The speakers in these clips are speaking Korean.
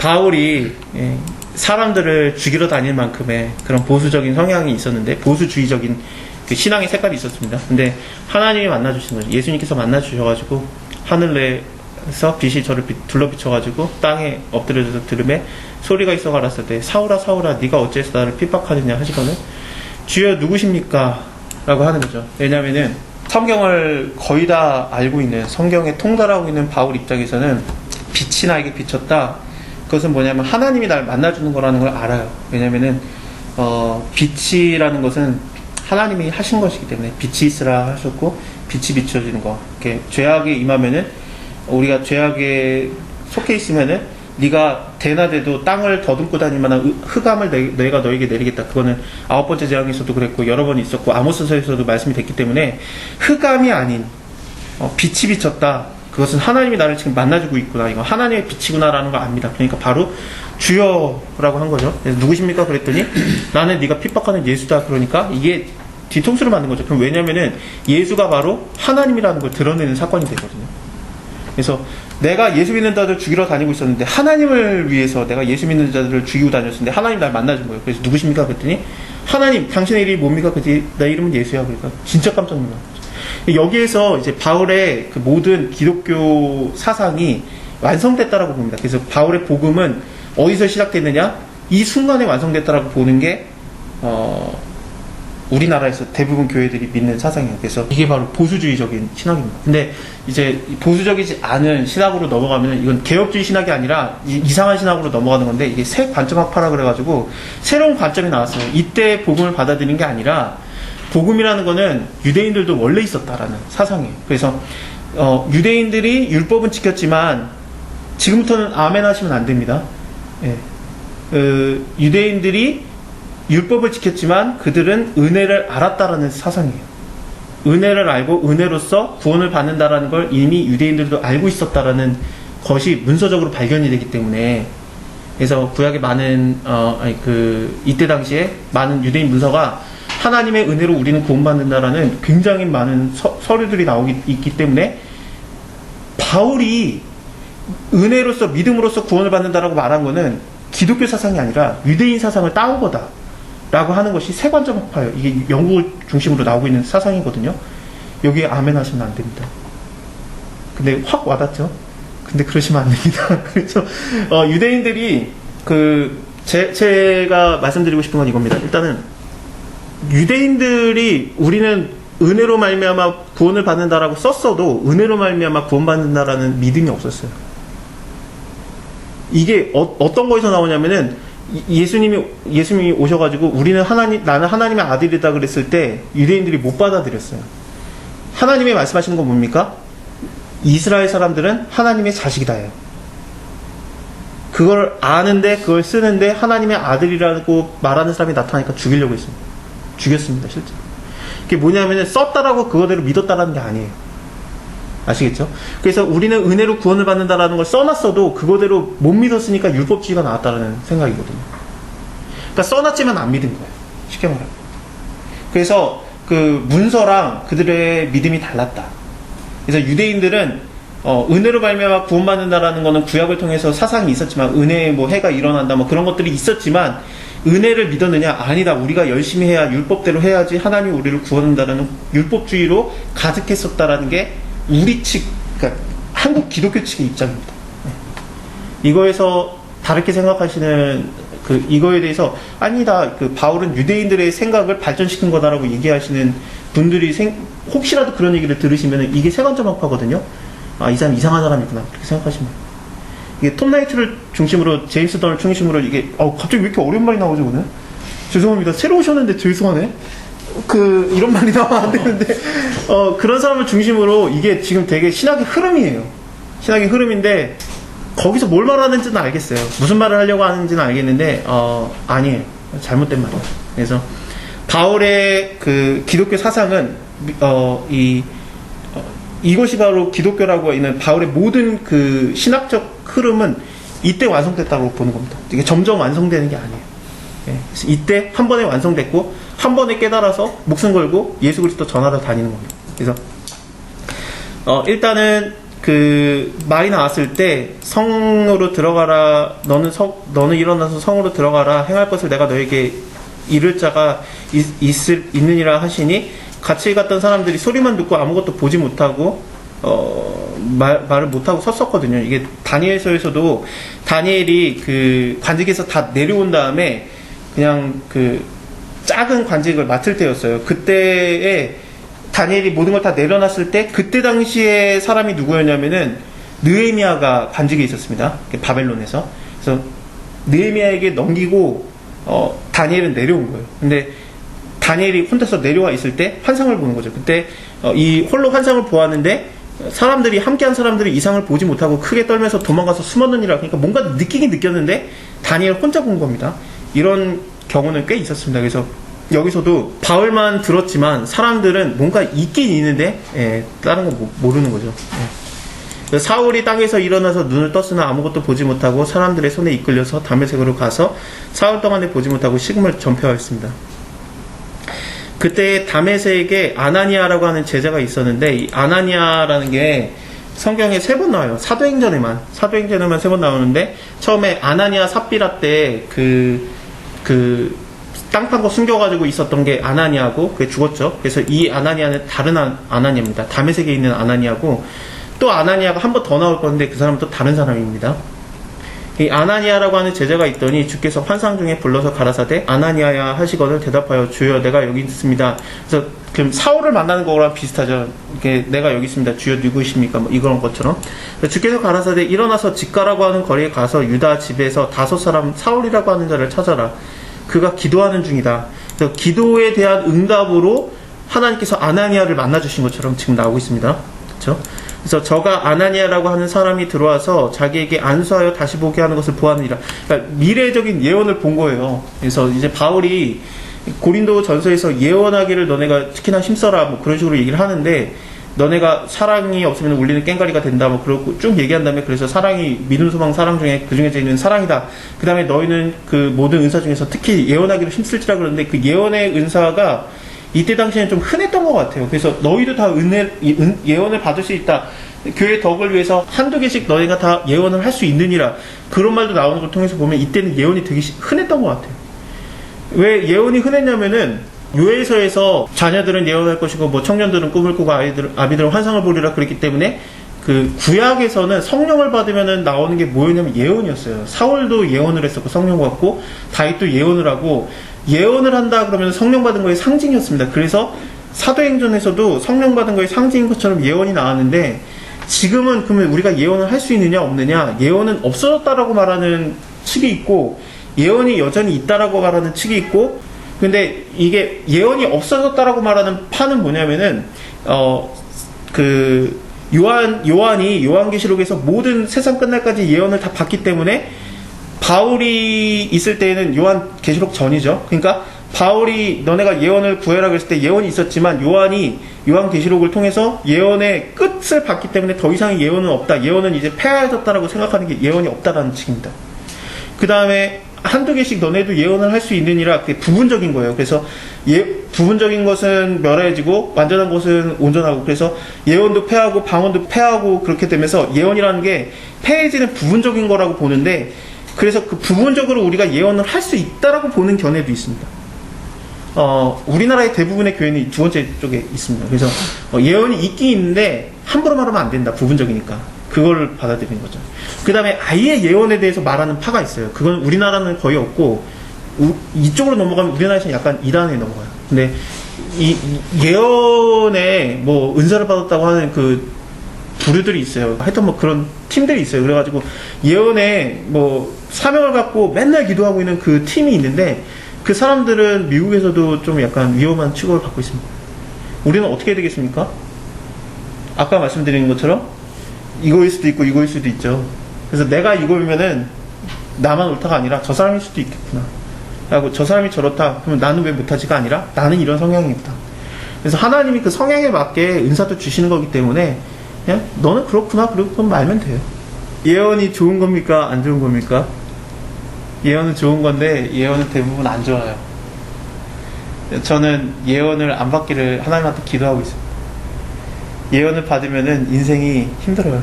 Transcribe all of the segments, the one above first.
바울이 예, 사람들을 죽이러 다닐 만큼의 그런 보수적인 성향이 있었는데 보수주의적인 그 신앙의 색깔이 있었습니다. 근데 하나님이 만나 주신 거죠. 예수님께서 만나 주셔가지고 하늘에서 빛이 저를 비- 둘러 비춰가지고 땅에 엎드려져서 들음에 소리가 있어 가랐을 때 사울아 사울아 네가 어째서 나를 핍박하느냐 하시거든 주여 누구십니까? 라고 하는 거죠. 왜냐면은 성경을 거의 다 알고 있는 성경에 통달하고 있는 바울 입장에서는 빛이 나에게 비쳤다. 그것은 뭐냐면 하나님이 날 만나주는 거라는 걸 알아요. 왜냐면은 어, 빛이라는 것은 하나님이 하신 것이기 때문에 빛이 있으라 하셨고 빛이 비춰지는 거. 이렇게 죄악에 임하면은 우리가 죄악에 속해 있으면은 네가 대나돼도 땅을 더듬고 다닐 만한 의- 흑암을 내, 내가 너에게 내리겠다. 그거는 아홉 번째 재앙에서도 그랬고 여러 번 있었고 아모스서에서도 말씀이 됐기 때문에 흑암이 아닌 어, 빛이 비쳤다. 그것은 하나님이 나를 지금 만나주고 있구나. 이거 하나님의 빛이구나라는 걸 압니다. 그러니까 바로 주여라고 한 거죠. 그래서 누구십니까? 그랬더니 나는 네가 핍박하는 예수다. 그러니까 이게 뒤통수를 맞는 거죠. 그럼 왜냐면은 예수가 바로 하나님이라는 걸 드러내는 사건이 되거든요. 그래서 내가 예수 믿는 자들 죽이러 다니고 있었는데 하나님을 위해서 내가 예수 믿는 자들을 죽이고 다녔는데 하나님 날 만나준 거예요. 그래서 누구십니까? 그랬더니 하나님 당신의 이름이 뭡니까? 그랬더니 내 이름은 예수야. 그러니까 진짜 깜짝 거죠. 여기에서 이제 바울의 그 모든 기독교 사상이 완성됐다라고 봅니다. 그래서 바울의 복음은 어디서 시작됐느냐? 이 순간에 완성됐다라고 보는 게 어, 우리나라에서 대부분 교회들이 믿는 사상이에요. 그래서 이게 바로 보수주의적인 신학입니다. 근데 이제 이 보수적이지 않은 신학으로 넘어가면 이건 개혁주의 신학이 아니라 이- 이상한 신학으로 넘어가는 건데 이게 새 관점학파라 그래가지고 새로운 관점이 나왔어요. 이때 복음을 받아들이는 게 아니라 복음이라는 거는 유대인들도 원래 있었다라는 사상이에요. 그래서 어, 유대인들이 율법은 지켰지만 지금부터는 아멘 하시면 안 됩니다. 예. 그 유대인들이 율법을 지켰지만 그들은 은혜를 알았다라는 사상이에요. 은혜를 알고 은혜로서 구원을 받는다라는 걸 이미 유대인들도 알고 있었다라는 것이 문서적으로 발견이 되기 때문에 그래서 구약의 많은 어 아니 그 이때 당시에 많은 유대인 문서가 하나님의 은혜로 우리는 구원받는다라는 굉장히 많은 서, 서류들이 나오기 있기 때문에 바울이 은혜로서 믿음으로써 구원을 받는다라고 말한 거는 기독교 사상이 아니라 유대인 사상을 따온 거다. 라고 하는 것이 세관점 학파예요. 이게 영국을 중심으로 나오고 있는 사상이거든요. 여기에 아멘 하시면 안 됩니다. 근데 확 와닿죠? 근데 그러시면 안 됩니다. 그래서, 어, 유대인들이 그, 제, 제가 말씀드리고 싶은 건 이겁니다. 일단은, 유대인들이 우리는 은혜로 말미암아 구원을 받는다라고 썼어도 은혜로 말미암아 구원받는다라는 믿음이 없었어요. 이게 어, 떤 거에서 나오냐면은 이- 예수님이 예수님이 오셔가지고 우리는 하나님 나는 하나님의 아들이다 그랬을 때 유대인들이 못 받아들였어요. 하나님이 말씀하시는 건 뭡니까? 이스라엘 사람들은 하나님의 자식이다예요. 그걸 아는데 그걸 쓰는데 하나님의 아들이라고 말하는 사람이 나타나니까 죽이려고 했습니다. 죽였습니다, 실제. 그게 뭐냐면은 썼다라고 그거대로 믿었다라는 게 아니에요. 아시겠죠? 그래서 우리는 은혜로 구원을 받는다라는 걸 써놨어도 그거대로 못 믿었으니까 율법주의가 나왔다라는 생각이거든요. 그러니까 써놨지만 안 믿은 거예요. 쉽게 말하면. 그래서 그 문서랑 그들의 믿음이 달랐다. 그래서 유대인들은 어, 은혜로 말미암아 구원받는다라는 거는 구약을 통해서 사상이 있었지만 은혜의 뭐 해가 일어난다 뭐 그런 것들이 있었지만 은혜를 믿었느냐 아니다 우리가 열심히 해야 율법대로 해야지 하나님이 우리를 구원한다라는 율법주의로 가득했었다라는 게 우리 측 그러니까 한국 기독교 측의 입장입니다. 네. 이거에서 다르게 생각하시는 그 이거에 대해서 아니다 그 바울은 유대인들의 생각을 발전시킨 거다라고 얘기하시는 분들이 생, 혹시라도 그런 얘기를 들으시면 이게 세관점 학파거든요. 아 이 사람 이상한 사람이구나 그렇게 생각하시면. 이게 톰 나이트를 중심으로 제임스 던을 중심으로 이게 어 갑자기 왜 이렇게 어려운 말이 나오죠 오늘? 죄송합니다 새로 오셨는데 죄송하네. 그 이런 말이 나오면 안 되는데 어 그런 사람을 중심으로 이게 지금 되게 신학의 흐름이에요. 신학의 흐름인데 거기서 뭘 말하는지는 알겠어요. 무슨 말을 하려고 하는지는 알겠는데 어 아니에요. 잘못된 말이에요. 그래서 바울의 그 기독교 사상은 어이 이것이 바로 기독교라고 있는 바울의 모든 그 신학적 흐름은 이때 완성됐다고 보는 겁니다. 이게 점점 완성되는 게 아니에요. 예, 이때 한 번에 완성됐고 한 번에 깨달아서 목숨 걸고 예수 그리스도 전하러 다니는 겁니다. 그래서 어, 일단은 그 말이 나왔을 때 성으로 들어가라 너는 성 너는 일어나서 성으로 들어가라 행할 것을 내가 너에게 이를 자가 있, 있을 있느니라 하시니 같이 갔던 사람들이 소리만 듣고 아무것도 보지 못하고 어, 말, 말을 못하고 섰었거든요. 이게 다니엘서에서도 다니엘이 그 관직에서 다 내려온 다음에 그냥 그 작은 관직을 맡을 때였어요. 그때에 다니엘이 모든 걸 다 내려놨을 때 그때 당시에 사람이 누구였냐면은 느헤미야가 관직에 있었습니다. 바벨론에서. 그래서 느헤미야에게 넘기고 어, 다니엘은 내려온 거예요. 근데 다니엘이 혼자서 내려와 있을 때 환상을 보는 거죠. 그때 어, 이 홀로 환상을 보았는데 사람들이 함께한 사람들이 이상을 보지 못하고 크게 떨면서 도망가서 숨었느니라. 그러니까 뭔가 느끼긴 느꼈는데 다니엘 혼자 본 겁니다. 이런 경우는 꽤 있었습니다. 그래서 여기서도 바울만 들었지만 사람들은 뭔가 있긴 있는데 예, 다른 거 모- 모르는 거죠. 예. 사울이 땅에서 일어나서 눈을 떴으나 아무것도 보지 못하고 사람들의 손에 이끌려서 담에색으로 가서 사흘 동안에 보지 못하고 식음을 전폐하였습니다. 그때 담에색에 아나니아라고 하는 제자가 있었는데 이 아나니아라는 게 성경에 세 번 나와요. 사도행전에만 사도행전에만 세 번 나오는데 처음에 아나니아 삽비라 때 그 그 땅판거 숨겨가지고 있었던 게 아나니아고 그게 죽었죠. 그래서 이 아나니아는 다른 아, 아나니아입니다. 담에색에 있는 아나니아고 또 아나니아가 한 번 더 나올 건데 그 사람은 또 다른 사람입니다. 이 아나니아라고 하는 제자가 있더니 주께서 환상 중에 불러서 가라사대 아나니아야 하시거늘 대답하여 주여 내가 여기 있습니다. 그래서 그럼 사울을 만나는 거랑 비슷하죠. 이게 내가 여기 있습니다. 주여 누구이십니까? 뭐 이런 것처럼 주께서 가라사대 일어나서 직가라고 하는 거리에 가서 유다 집에서 다섯 사람 사울이라고 하는 자를 찾아라. 그가 기도하는 중이다. 그래서 기도에 대한 응답으로 하나님께서 아나니아를 만나 주신 것처럼 지금 나오고 있습니다. 그렇죠? 그래서 저가 아나니아라고 하는 사람이 들어와서 자기에게 안수하여 다시 보게 하는 것을 보았느니라. 그러니까 미래적인 예언을 본 거예요. 그래서 이제 바울이 고린도 전서에서 예언하기를 너네가 특히나 힘써라 뭐 그런 식으로 얘기를 하는데 너네가 사랑이 없으면 울리는 깽가리가 된다 뭐 그러고 쭉 얘기한 다음에 그래서 사랑이 믿음 소망 사랑 중에 그 중에 있는 사랑이다. 그 다음에 너희는 그 모든 은사 중에서 특히 예언하기를 힘쓸지라 그러는데 그 예언의 은사가 이때 당시에는 좀 흔했던 것 같아요. 그래서 너희도 다 은혜, 예언을 받을 수 있다. 교회 덕을 위해서 한두 개씩 너희가 다 예언을 할 수 있느니라. 그런 말도 나오는 걸 통해서 보면 이때는 예언이 되게 시- 흔했던 것 같아요. 왜 예언이 흔했냐면은 요에서에서 자녀들은 예언할 것이고 뭐 청년들은 꿈을 꾸고 아이들 아비들은 환상을 보리라 그랬기 때문에 그 구약에서는 성령을 받으면은 나오는 게 뭐였냐면 예언이었어요. 사울도 예언을 했었고 성령 받고 다윗도 예언을 하고 예언을 한다 그러면 성령 받은 거의 상징이었습니다. 그래서 사도행전에서도 성령 받은 거의 상징인 것처럼 예언이 나왔는데 지금은 그러면 우리가 예언을 할 수 있느냐 없느냐 예언은 없어졌다라고 말하는 측이 있고 예언이 여전히 있다라고 말하는 측이 있고 근데 이게 예언이 없어졌다라고 말하는 파는 뭐냐면은 어 그 요한 요한이 요한계시록에서 모든 세상 끝날까지 예언을 다 봤기 때문에 바울이 있을 때에는 요한 계시록 전이죠. 그러니까 바울이 너네가 예언을 구해라 그랬을 때 예언이 있었지만 요한이 요한 계시록을 통해서 예언의 끝을 봤기 때문에 더 이상의 예언은 없다. 예언은 이제 폐하해졌다라고 생각하는 게 예언이 없다라는 측입니다. 그 다음에 한두 개씩 너네도 예언을 할 수 있느니라 그게 부분적인 거예요. 그래서 예, 부분적인 것은 멸해지고 완전한 것은 온전하고 그래서 예언도 폐하고 방언도 폐하고 그렇게 되면서 예언이라는 게 폐해지는 부분적인 거라고 보는데 그래서 그 부분적으로 우리가 예언을 할 수 있다라고 보는 견해도 있습니다. 어, 우리나라의 대부분의 교회는 이두 번째 쪽에 있습니다. 그래서 어, 예언이 있긴 있는데 함부로 말하면 안 된다. 부분적이니까. 그걸 받아들이는 거죠. 그 다음에 아예 예언에 대해서 말하는 파가 있어요. 그건 우리나라는 거의 없고, 우- 이쪽으로 넘어가면 우리나라에서는 약간 이단에 넘어가요. 근데 이, 이 예언에 뭐 은사를 받았다고 하는 그 부류들이 있어요. 하여튼 뭐 그런 팀들이 있어요. 그래가지고 예언에 뭐 사명을 갖고 맨날 기도하고 있는 그 팀이 있는데 그 사람들은 미국에서도 좀 약간 위험한 취급을 받고 있습니다. 우리는 어떻게 해야 되겠습니까? 아까 말씀드린 것처럼 이거일 수도 있고 이거일 수도 있죠. 그래서 내가 이거면은 나만 옳다가 아니라 저 사람일 수도 있겠구나. 하고 저 사람이 저렇다. 그러면 나는 왜 못하지가 아니라 나는 이런 성향이다. 그래서 하나님이 그 성향에 맞게 은사도 주시는 거기 때문에 그냥 너는 그렇구나 그리고 말면 돼요. 예언이 좋은 겁니까 안 좋은 겁니까? 예언은 좋은 건데 예언은 대부분 안 좋아요. 저는 예언을 안 받기를 하나님한테 기도하고 있어요. 예언을 받으면은 인생이 힘들어요.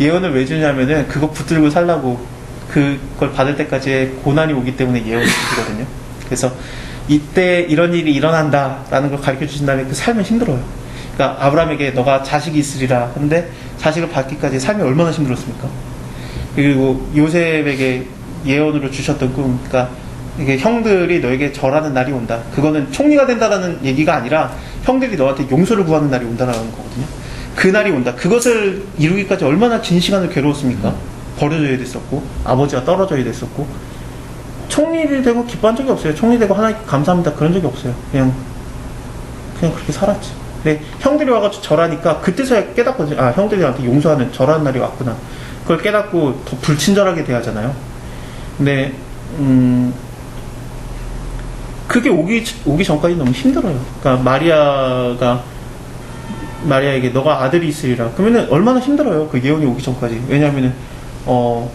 예언을 왜 주냐면은 그거 붙들고 살라고 그걸 받을 때까지의 고난이 오기 때문에 예언을 주시거든요. 그래서 이때 이런 일이 일어난다라는 걸 가르쳐 주신 다음에 그 삶은 힘들어요. 그러니까 아브라함에게 너가 자식이 있으리라 하는데 자식을 받기까지 삶이 얼마나 힘들었습니까? 그리고 요셉에게 예언으로 주셨던 꿈, 그러니까 이게 형들이 너에게 절하는 날이 온다. 그거는 총리가 된다라는 얘기가 아니라 형들이 너한테 용서를 구하는 날이 온다라는 거거든요. 그 날이 온다. 그것을 이루기까지 얼마나 긴 시간을 괴로웠습니까? 버려져야 됐었고, 아버지가 떨어져야 됐었고, 총리를 되고 기뻐한 적이 없어요. 총리 되고 하나님께 감사합니다. 그런 적이 없어요. 그냥, 그냥 그렇게 살았지. 근데 형들이 와가지고 절하니까 그때서야 깨닫거든요. 아, 형들이 나한테 용서하는, 절하는 날이 왔구나. 그걸 깨닫고 더 불친절하게 대하잖아요. 근데, 음, 그게 오기, 오기 전까지 너무 힘들어요. 그러니까 마리아가, 마리아에게 너가 아들이 있으리라. 그러면은 얼마나 힘들어요. 그 예언이 오기 전까지. 왜냐면은, 어,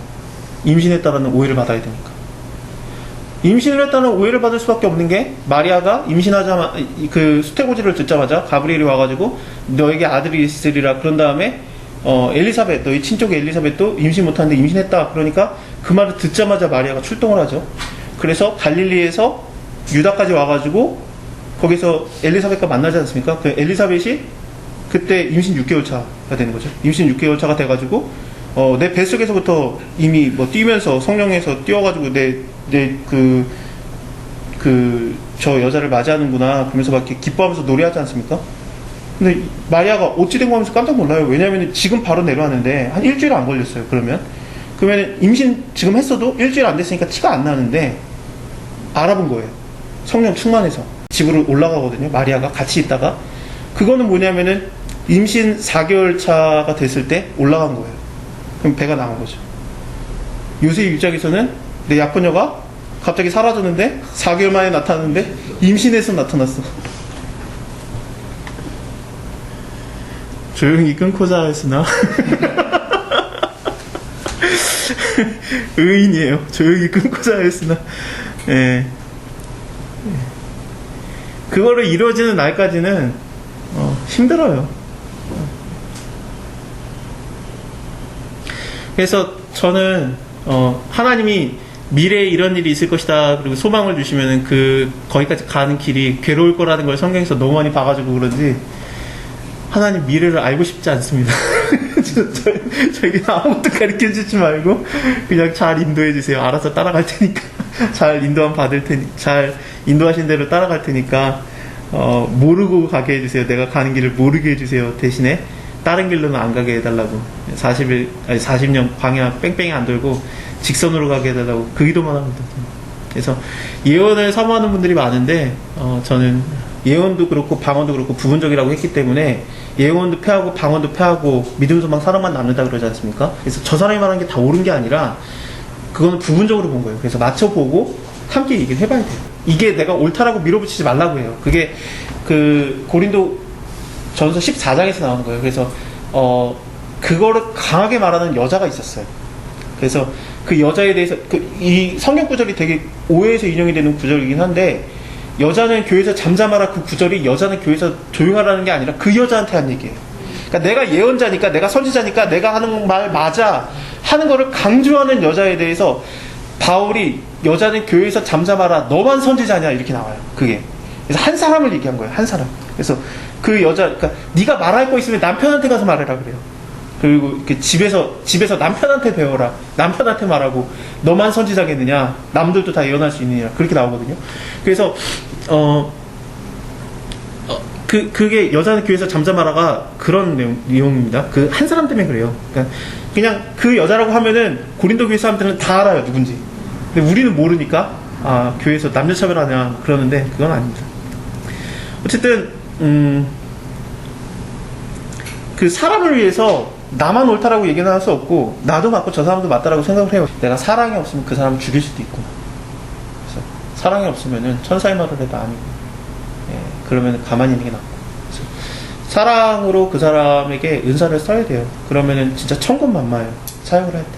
임신했다라는 오해를 받아야 되니까. 임신을 했다는 오해를 받을 수밖에 없는 게 마리아가 임신하자마 그 수태고지를 듣자마자 가브리엘이 와가지고 너에게 아들이 있으리라 그런 다음에 어 엘리사벳 너희 친척 엘리사벳도 임신 못하는데 임신했다 그러니까 그 말을 듣자마자 마리아가 출동을 하죠. 그래서 갈릴리에서 유다까지 와가지고 거기서 엘리사벳과 만나지 않습니까? 그 엘리사벳이 그때 임신 6개월 차가 되는 거죠. 임신 6개월 차가 돼가지고 어, 내 뱃속에서부터 이미 뭐 뛰면서 성령에서 뛰어가지고 내내그 그저 여자를 맞이하는구나 그러면서 막 이렇게 기뻐하면서 노래하지 않습니까? 근데 마리아가 어찌된 거 하면서 깜짝 놀라요. 왜냐면 지금 바로 내려왔는데 한 일주일 안 걸렸어요. 그러면 그러면 임신 지금 했어도 일주일 안 됐으니까 티가 안 나는데 알아본 거예요. 성령 충만해서 집으로 올라가거든요. 마리아가 같이 있다가 그거는 뭐냐면은 임신 4개월 차가 됐을 때 올라간 거예요. 그럼 배가 나온 거죠. 요새 입장에서는 내 약혼녀가 갑자기 사라졌는데 4개월 만에 나타났는데 임신해서 나타났어. 조용히 끊고자 했으나 의인이에요. 조용히 끊고자 했으나 예. 그거를 이루어지는 날까지는 어, 힘들어요. 그래서 저는 어, 하나님이 미래에 이런 일이 있을 것이다 그리고 소망을 주시면은 그 거기까지 가는 길이 괴로울 거라는 걸 성경에서 너무 많이 봐가지고 그런지 하나님 미래를 알고 싶지 않습니다. 저에게 아무것도 가르쳐 주지 말고 그냥 잘 인도해 주세요. 알아서 따라갈 테니까 잘 인도함 받을 테니 잘 인도하신 대로 따라갈 테니까 어, 모르고 가게 해주세요. 내가 가는 길을 모르게 해주세요. 대신에 다른 길로는 안 가게 해달라고 40일 아니 40년 광야 뺑뺑이 안 돌고 직선으로 가게 해달라고 그 기도만 합니다. 그래서 예언을 사모하는 분들이 많은데 어, 저는 예언도 그렇고 방언도 그렇고 부분적이라고 했기 때문에 예언도 패하고 방언도 패하고 믿음 소망 사랑만 남는다 그러지 않습니까? 그래서 저 사람이 말한 게 다 옳은 게 아니라 그거는 부분적으로 본 거예요. 그래서 맞춰보고 함께 얘기를 해봐야 돼요. 이게 내가 옳다라고 밀어붙이지 말라고 해요. 그게 그 고린도 전서 14장에서 나오는 거예요. 그래서 어 그거를 강하게 말하는 여자가 있었어요. 그래서 그 여자에 대해서 그 이 성경 구절이 되게 오해에서 인용이 되는 구절이긴 한데 여자는 교회에서 잠잠하라 그 구절이 여자는 교회에서 조용하라는 게 아니라 그 여자한테 한 얘기예요. 그러니까 내가 예언자니까 내가 선지자니까 내가 하는 말 맞아 하는 거를 강조하는 여자에 대해서 바울이 여자는 교회에서 잠잠하라 너만 선지자냐 이렇게 나와요. 그게 그래서 한 사람을 얘기한 거예요. 한 사람. 그래서 그 여자 그러니까 네가 말할 거 있으면 남편한테 가서 말해라 그래요. 그리고 이렇게 집에서 집에서 남편한테 배워라. 남편한테 말하고 너만 선지자겠느냐? 남들도 다 예언할 수 있느냐? 그렇게 나오거든요. 그래서 어. 어, 그, 그게 여자는 교회에서 잠잠하라가 그런 내용, 내용 입니다. 그 한 사람 때문에 그래요. 그러니까 그냥 그 여자라고 하면은 고린도 교회 사람들은 다 알아요, 누군지. 근데 우리는 모르니까, 아, 교회에서 남녀 차별하냐, 그러는데 그건 아닙니다. 어쨌든, 음, 그 사람을 위해서 나만 옳다라고 얘기는 할 수 없고, 나도 맞고 저 사람도 맞다라고 생각을 해요. 내가 사랑이 없으면 그 사람을 죽일 수도 있구나. 그래서 사랑이 없으면은 천사의 말을 해도 아니고, 예, 그러면 가만히 있는 게 낫고. 그래서 사랑으로 그 사람에게 은사를 써야 돼요. 그러면은 진짜 천군만마예요. 사역을 할 때.